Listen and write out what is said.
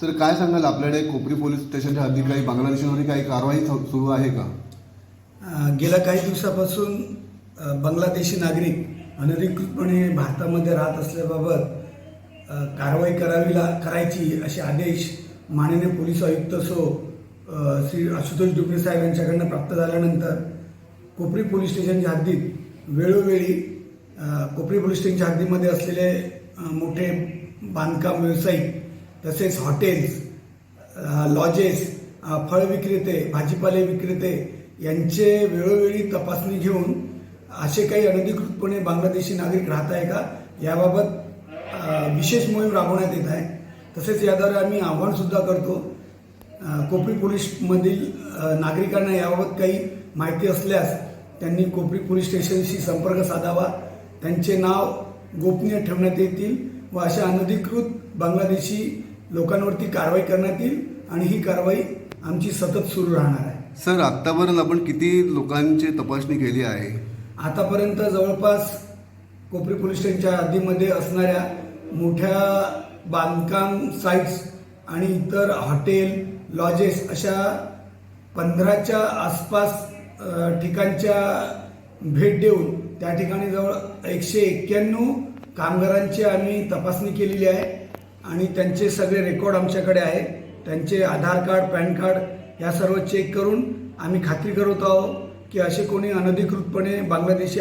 Sir काय सांगाल? आपल्याकडे कोपरी पोलीस स्टेशनच्या हद्दीत काही बांगलादेशीमध्ये काही कारवाई सुरू आहे का? गेल्या काही दिवसापासून बांगलादेशी नागरिक अनधिकृतपणे भारतामध्ये राहत असल्याबाबत कारवाई करावी ला करायची असे आदेश माननीय पोलीस आयुक्त सो श्री आशुतोष डुबरे साहेब यांच्याकडनं प्राप्त झाल्यानंतर कोपरी पोलीस स्टेशनच्या हद्दीत वेळोवेळी कोपरी पोलीस स्टेशनच्या हद्दीमध्ये असलेले मोठे बांधकाम व्यावसायिक तसेच हॉटेल्स लॉजेस फळ विक्रेते भाजीपाले विक्रेते यांचे वेळोवेळी तपासणी घेऊन असे काही अनधिकृतपणे बांगलादेशी नागरिक राहत आहे का? याबाबत विशेष मोहीम राबवण्यात येत आहे. तसेच याद्वारे आम्ही आव्हानसुद्धा करतो. कोपरी पोलीसमधील नागरिकांना याबाबत काही माहिती असल्यास त्यांनी कोपरी पोलीस स्टेशनशी संपर्क साधावा. त्यांचे नाव गोपनीय ठेवण्यात येतील व अशा अनधिकृत बांगलादेशी लोकांवरती कारवाई करण्यात येईल आणि ही कारवाई आमची सतत सुरू राहणार आहे. सर आत्तापर्यंत आपण किती लोकांची तपासणी केली आहे? आतापर्यंत जवळपास कोपरी पोलीस स्टेशनच्या हद्दीमध्ये असणाऱ्या मोठ्या बांधकाम साईट्स आणि इतर हॉटेल लॉजेस अशा पंधराच्या आसपास ठिकाणच्या भेट देऊन त्या ठिकाणी जवळ एकशे एक्क्याण्णव कामगारांची आम्ही तपासणी केलेली आहे. आणि त्यांचे सगळे रेकॉर्ड आमच्याकडे आहे. त्यांचे आधार कार्ड पॅन कार्ड या सर्व चेक करून आम्ही खात्री करत आहोत की असे कोणी अनधिकृतपणे बांगलादेशी